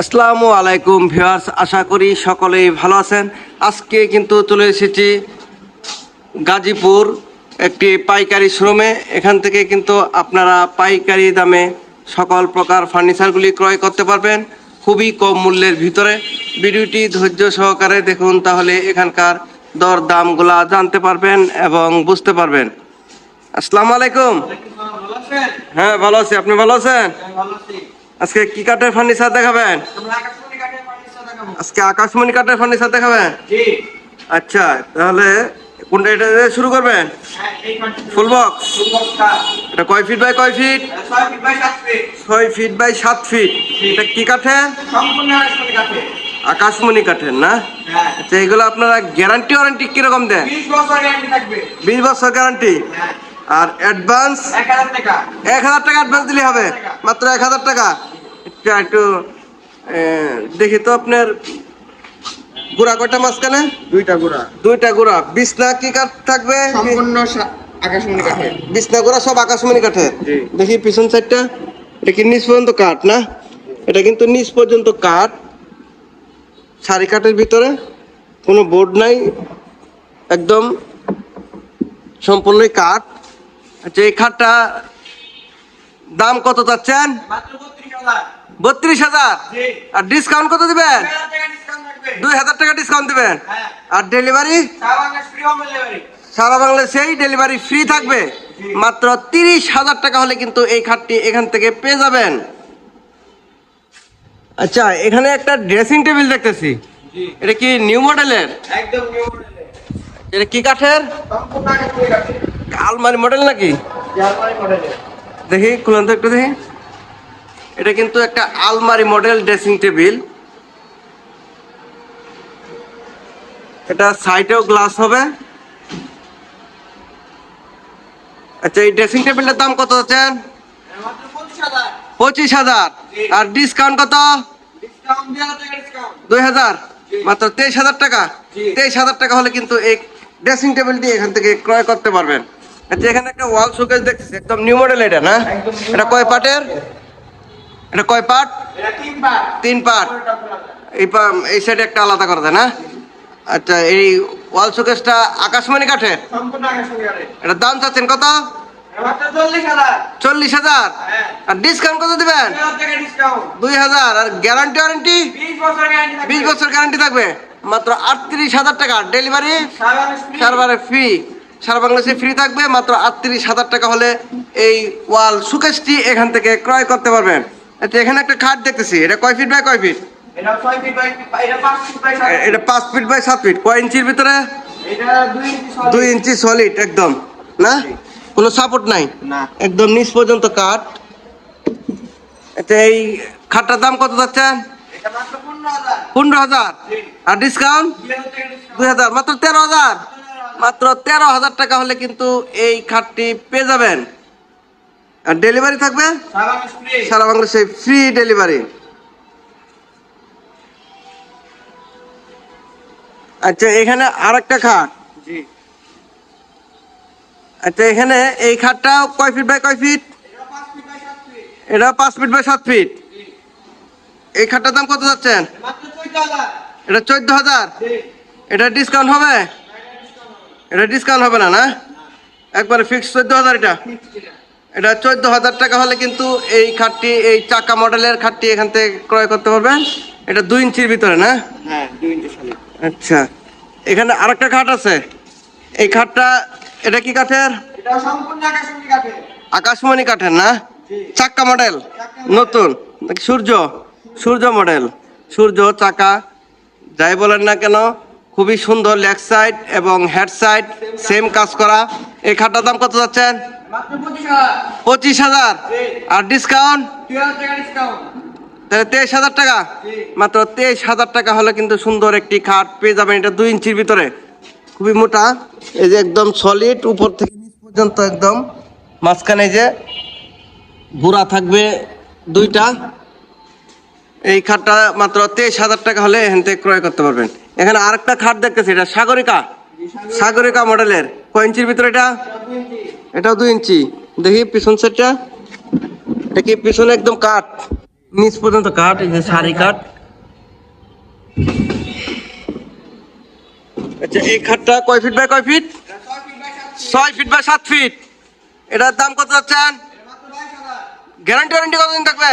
আসসালামু আলাইকুম ভিউয়ার্স আশা করি সকলেই ভালো আছেন। আজকে কিন্তু চলে এসেছি গাজীপুর একটি পাইকারি শ্রমে। এখান থেকে কিন্তু আপনারা পাইকারি দামে সকল প্রকার ফার্নিচারগুলি ক্রয় করতে পারবেন খুবই কম মূল্যের ভিতরে। ভিডিওটি ধৈর্য সহকারে দেখুন তাহলে এখানকার দর দামগুলা জানতে পারবেন এবং বুঝতে পারবেন। আসসালামু আলাইকুম। হ্যাঁ ভালো আছি। আপনি ভালো আছেন? আজকে কি কাঠের ফার্নিচার দেখাবেন? আজকে আকাশমণি কাঠের ফার্নিচার দেখাবেন? আচ্ছা তাহলে কোনটা এটা শুরু করবেন? ফুল বক্স এটা কয় ফিট বাই কয় ফিট ছয় ফিট বাই সাত ফিট এটা কি কাঠের? আকাশমণি কাঠের। না? আচ্ছা এগুলো আপনারা গ্যারান্টি ওয়ারেন্টি কীরকম দেন? বিশ বছর গ্যারান্টি আর অ্যাডভান্স এক হাজার টাকা। অ্যাডভান্স দিলে হবে। মাত্র এক হাজার টাকা। একটু দেখি তো আপনার গুড়া কয়টা মাঝখানে? দুইটা গুড়া। দুইটা গুড়া। বিছনা কি কাঠ থাকবে? সম্পূর্ণ আকাশমণি কাঠের। বিছনা গুড়া সব আকাশমণি কাঠের। দেখি পিছন সাইডটা এটা কি নিচ পর্যন্ত কাঠ না? এটা কিন্তু নিচ পর্যন্ত কাঠ। সারি কাঠের ভিতরে কোনো বোর্ড নাই। একদম সম্পূর্ণই কাঠ। আচ্ছা এই খাটটা দাম কত চাচ্ছেন? বত্রিশ হাজার। আর ডিসকাউন্ট কত দিবেন? দুই হাজার টাকা ডিসকাউন্ট দিবেন। আর ডেলিভারি সারা বাংলাদেশেই ডেলিভারি ফ্রি থাকবে। মাত্র তিরিশ হাজার টাকা হলে কিন্তু এই খাটটি এখান থেকে পেয়ে যাবেন। আচ্ছা এখানে একটা ড্রেসিং টেবিল দেখতেছি। এটা কি নিউ মডেলের একদম নিউ মডেলের এটা কি কাঠের। আলমারি মডেল নাকি? দেখি খুলুন তো একটু দেখি। এটা কিন্তু একটা আলমারি মডেল ড্রেসিং টেবিল। এটা সাইডেও গ্লাস হবে। আচ্ছা এই ড্রেসিং টেবিলটার দাম কত আছেন পঁচিশ হাজার। আর ডিসকাউন্ট কত? দুই হাজার? মাত্র তেইশ হাজার টাকা? তেইশ হাজার টাকা হলে কিন্তু এই ড্রেসিং টেবিলটি এখান থেকে ক্রয় করতে পারবেন। আচ্ছা এখানে একটা ওয়াল শোকেস দেখছি একদম নিউ মডেল এটা না? এটা কয় পার্টের এটা কয় পার্ট তিন পার্ট এই পা- এই সাইডে একটা আলাদা করে দেয় না? আচ্ছা এই ওয়াল শোকেসটা আকাশমণি কাঠের? এটার দাম চাচ্ছেন কত? চল্লিশ হাজার। হ্যাঁ। আর ডিসকাউন্ট কত দিবেন? দুই হাজার আর গ্যারান্টি ওয়ারেন্টি বিশ বছর গ্যারান্টি থাকবে। মাত্র আটত্রিশ হাজার টাকা। ডেলিভারি সারা বাংলাদেশ free। সার্ভারে ফ্রি সারা বাংলাদেশে ফ্রি থাকবে মাত্র আটত্রিশ হাজার টাকা হলে এই ওয়াল সুকেশটি এখান থেকে ক্রয় করতে পারবেন। আচ্ছা এখানে একটা খাট দেখতেছি এটা কয় ফিট বাই কয় ফিট এটা পাঁচ ফিট বাই সাত ফিট কয় ইঞ্চির ভিতরে? দুই ইঞ্চি সলিড একদম। না? কোনো সাপোর্ট নাই? একদম নিচ পর্যন্ত কাঠ। আচ্ছা এই খাটটার দাম কত যাচ্ছেন পনেরো হাজার। আর ডিসকাউন্ট দুই হাজার মাত্র তেরো হাজার। মাত্র তেরো হাজার টাকা হলে কিন্তু এই খাটটি পেয়ে যাবেন। আর ডেলিভারি থাকবে? সারা বাংলাদেশ ফ্রি ডেলিভারি আচ্ছা এখানে আর একটা খাট আচ্ছা এখানে এই খাটটা কয় ফিট বাই কয় ফিট এটা পাঁচ ফিট বাই সাত ফিট এই খাটটার দাম কত যাচ্ছেন? এটা চোদ্দ হাজার। এটা ডিসকাউন্ট হবে? এটা ডিসকাউন্ট হবে না না? একবারে ফিক্স চোদ্দ হাজার এটা? এটা চোদ্দ হাজার টাকা হলে কিন্তু এই খাটটি এই চাকা মডেলের খাটটি এখান থেকে ক্রয় করতে পারবেন। এটা দুই ইঞ্চির ভিতরে না? হ্যাঁ। আচ্ছা। এখানে আরেকটা খাট আছে। এই খাটটা এটা কি কাঠের? আকাশমণি কাঠের। না? চাক্কা মডেল। নতুন? নাকি সূর্য? সূর্য মডেল। সূর্য চাকা যাই বলেন না কেন খুবই সুন্দর লেগ সাইড এবং হেড সাইড, সেম কাজ করা। এই খাটটার দাম কত যাচ্ছেন? পঁচিশ হাজার। আর ডিসকাউন্ট তাহলে তেইশ হাজার টাকা। মাত্র তেইশ হাজার টাকা হলে কিন্তু সুন্দর একটি খাট পেয়ে যাবেন এটা দুই ইঞ্চির ভিতরে। খুবই মোটা। এই যে একদম সলিড উপর থেকে নিচ পর্যন্ত একদম। মাঝখানে যে গুড়া থাকবে দুইটা। এই খাটটা মাত্র তেইশ হাজার টাকা হলে এখান থেকে ক্রয় করতে পারবেন। এখানে আরেকটা খাট দেখতেছি, এটা সাগরিকা। সাগরিকা মডেলের। কয় ইঞ্চির ভিতরে এটা? এটাও দুই ইঞ্চি। দেখি, পিছন সেটটা এটা কি পিছনে একদম কাঠ? নিচ পর্যন্ত কাঠ, এই যে শাড়ি কাঠ। আচ্ছা এই খাটটা কয় ফিট বাই কয় ফিট? ছয় ফিট বাই সাত ফিট। এটার দাম কত হাজার। গ্যারান্টি ওয়ারেন্টি কতদিন থাকবে?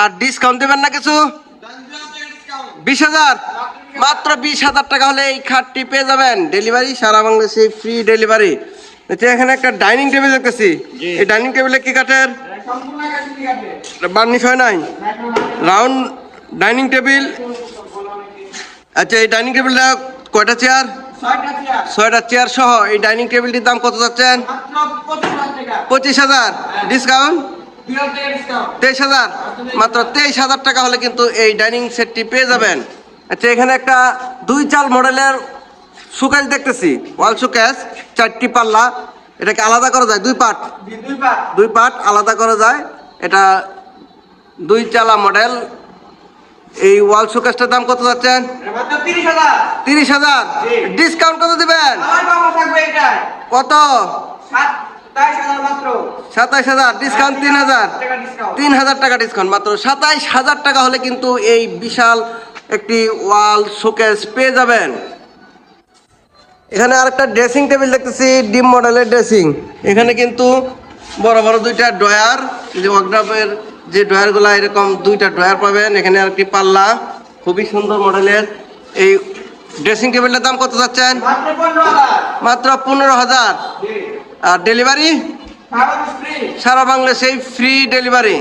আর ডিসকাউন্ট দেবেন না কিছু দাম দুই হাজার টাকা discount। বিশ হাজার। মাত্র বিশ হাজার টাকা হলে এই খাটটি পেয়ে যাবেন। ডেলিভারি সারা বাংলাদেশে ফ্রি ডেলিভারি আচ্ছা এখানে একটা ডাইনিং টেবিল দেখতেছি। এই ডাইনিং টেবিলে কি কাঠের। বার্নিশ হয় নাই? রাউন্ড ডাইনিং টেবিল আচ্ছা এই ডাইনিং টেবিলটা কয়টা চেয়ার ছয়টা চেয়ার। সহ এই ডাইনিং টেবিলটির দাম কত যাচ্ছেন। পঁচিশ হাজার ডিসকাউন্ট তেইশ হাজার? মাত্র তেইশ হাজার টাকা হলে কিন্তু এই ডাইনিং সেটটি পেয়ে যাবেন। আচ্ছা এখানে একটা দুই চাল মডেলের সুকেশ দেখতেছি। ওয়াল সুকেশ চারটি পাল্লা। এটাকে আলাদা করা যায় দুই পার্ট দুই- পাট। আলাদা করা যায়। এটা দুই চালা মডেল। এই ওয়াল সুকেশটার দাম কত যাচ্ছেন? তিরিশ হাজার। ডিসকাউন্ট কত দিবেন। কত? সাতাইশ হাজার ডিসকাউন্ট তিন হাজার। তিন হাজার টাকা ডিসকাউন্ট মাত্র সাতাইশ হাজার টাকা হলে কিন্তু এই বিশাল একটি ওয়াল শোকেস পেয়ে যাবেন। এখানে আরেকটা ড্রেসিং টেবিল দেখতেছি ডিম মডেলের ড্রেসিং এখানে কিন্তু বড় বড় দুইটা ড্রয়ার যে ওয়ার্কড্রপের যে ড্রয়ারগুলো এরকম দুইটা ড্রয়ার পাবেন। এখানে আরেকটি পাল্লা খুবই সুন্দর মডেলের। এই ড্রেসিং টেবিলটার দাম কত যাচ্ছেন মাত্র পনেরো হাজার। আর ডেলিভারি। সারা বাংলাদেশে ফ্রি ডেলিভারি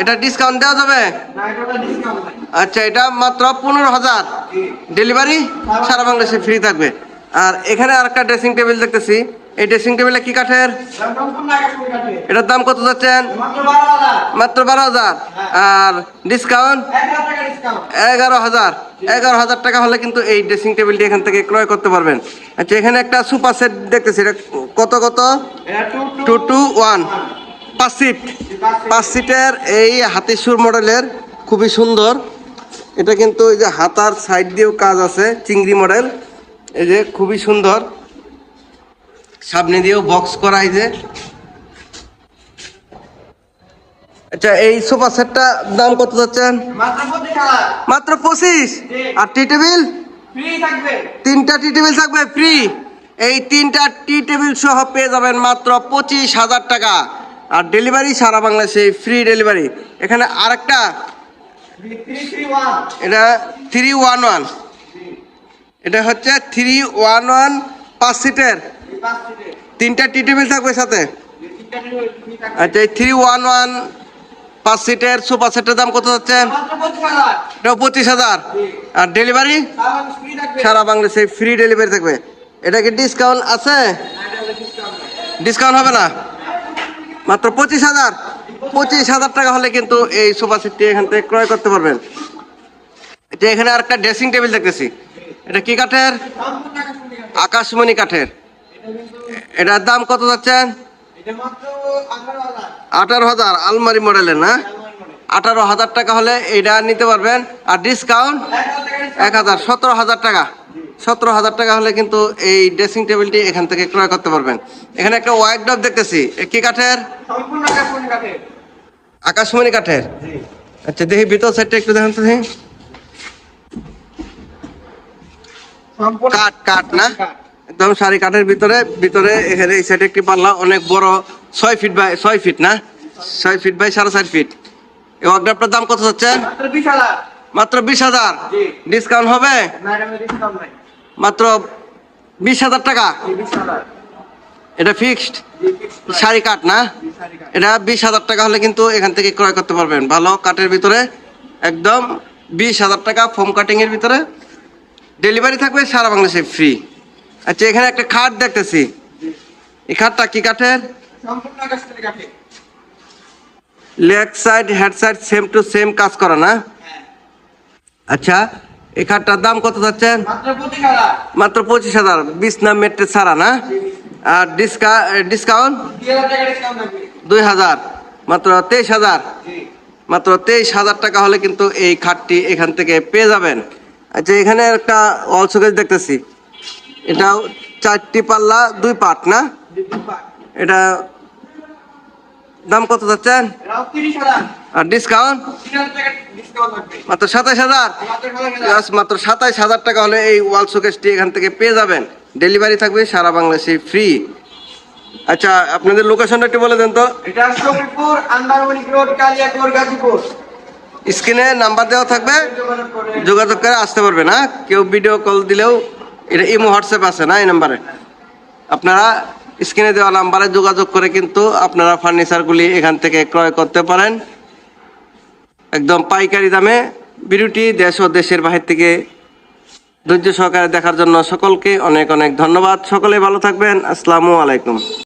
এটা ডিসকাউন্ট দেওয়া যাবে। আচ্ছা এটা মাত্র পনেরো হাজার। ডেলিভারি সারা বাংলাদেশে ফ্রি থাকবে। আর এখানে আর একটা ড্রেসিং টেবিল দেখতেছি। এই ড্রেসিং টেবিলটা কি কাঠের। এটার দাম কত যাচ্ছেন? মাত্র বারো হাজার। আর ডিসকাউন্ট। এগারো হাজার। এগারো হাজার টাকা হলে কিন্তু এই ড্রেসিং টেবিলটি এখান থেকে ক্রয় করতে পারবেন। আচ্ছা এখানে একটা সুপার সেট দেখতেছি। এটা কত কত? টু টু ওয়ান পাঁচ সিট পাঁচ সিটের এই হাতিসুর মডেলের খুবই সুন্দর। এটা কিন্তু এই যে হাতার সাইড দিয়েও কাজ আছে চিংড়ি মডেল এই যে খুবই সুন্দর। সামনে দিয়েও বক্স করা এই যে। আচ্ছা এই সোফা সেটটা দাম কত যাচ্ছেন? মাত্র পঁচিশ আর টি টেবিল তিনটা টি টেবিল থাকবে ফ্রি এই তিনটা টি টেবিল সহ পেয়ে যাবেন মাত্র পঁচিশ হাজার টাকা। আর ডেলিভারি সারা বাংলাদেশে ফ্রি ডেলিভারি এখানে আরেকটা। এটা থ্রি ওয়ান ওয়ান এটা হচ্ছে থ্রি ওয়ান ওয়ান পাঁচ সিটের। তিনটা টি টেবিল থাকবে সাথে। আচ্ছা এই থ্রি ওয়ান ওয়ান পাঁচ সিটের সোফা সেটের দাম কত হচ্ছে মাত্র পঁচিশ হাজার। আর ডেলিভারি সারা বাংলাদেশ ফ্রি ডেলিভারি থাকবে এটা কি ডিসকাউন্ট আছে এটা। ডিসকাউন্ট হবে না মাত্র পঁচিশ হাজার পঁচিশ হাজার টাকা হলে কিন্তু এই সোফা সেটটি এখান থেকে ক্রয় করতে পারবেন এটা এখানে আর একটা ড্রেসিং টেবিল দেখতেছি এটা কি কাঠের আকাশমণি কাঠের। এটার দাম কত যাচ্ছেন আঠারো হাজার। আলমারি মডেলের না? আঠারো হাজার টাকা হলে এটা নিতে পারবেন। আর ডিসকাউন্ট এক হাজার সতেরো হাজার টাকা। সতেরো হাজার টাকা হলে কিন্তু এই ড্রেসিং টেবিলটি এখান থেকে ক্রয় করতে পারবেন। এখানে একটা হোয়াইট ডব দেখতেছি। কি কাঠের? আকাশমণি কাঠের। আচ্ছা দেখি ভিতর সাইডটা একটু দেখেন তো কাঠ কাঠ না। একদম সারি কাঠের ভিতরে ভিতরে এখানে এই সাইডে একটি পাল্লা অনেক বড় ছয় ফিট বাই ছয় ফিট না? ছয় ফিট বাই সাড়ে চার ফিট এই ওয়ার্কডাপটার দাম কত হচ্ছে মাত্র বিশ হাজার। ডিসকাউন্ট হবে। মাত্র বিশ হাজার টাকা। এটা ফিক্সড সারি কাঠ না। এটা বিশ হাজার টাকা হলে কিন্তু এখান থেকে ক্রয় করতে পারবেন। ভালো কাঠের ভিতরে একদম বিশ হাজার টাকা ফোম কাটিং এর ভিতরে। ডেলিভারি থাকবে সারা বাংলাদেশে ফ্রি আচ্ছা এখানে একটা খাট দেখতেছি। এই খাটটা কি কাঠের? Leg side head side same to same কাজ করা না? হ্যাঁ। আচ্ছা এই খাটটার দাম কত যাচ্ছেন মাত্র পঁচিশ হাজার। বিছনা মেট্রে ছাড়া না? আর ডিসকা ডিসকাউন্ট? দুই হাজার মাত্র তেইশ হাজার। মাত্র তেইশ হাজার টাকা হলে কিন্তু এই খাটটি এখান থেকে পেয়ে যাবেন। আচ্ছা এখানে একটা অল শোকেজ দেখতেছি। এটাও চারটি পাল্লা দুই পাট না। এটা দাম কত যাচ্ছেন? আর ডিসকাউন্ট? মাত্র সাতাইশ হাজার? মাত্র সাতাশ হাজার মাত্র সাতাইশ হাজার টাকা হলে এই ওয়াল শোকেসটি এখান থেকে পেয়ে যাবেন। ডেলিভারি থাকবে সারা বাংলাদেশে ফ্রি আচ্ছা আপনাদের লোকেশনটা একটু বলে দেন তো। এটা শফিপুর আন্দারমণিক রোড কালিয়াকোর গাজীপুর স্ক্রিনে নাম্বার দেওয়া থাকবে। যোগাযোগ করে আসতে পারবে না কেউ ভিডিও কল দিলেও এটা ইমো হোয়াটসঅ্যাপ আছে না এই নাম্বারে? আপনারা স্ক্রিনে দেওয়া নাম্বারে যোগাযোগ করে কিন্তু আপনারা ফার্নিচারগুলি এখান থেকে ক্রয় করতে পারেন। একদম পাইকারি দামে। ভিডিওটি দেশ ও দেশের বাহির থেকে ধৈর্য সহকারে দেখার জন্য সকলকে অনেক অনেক ধন্যবাদ। সকলে ভালো থাকবেন। আসসালামু আলাইকুম।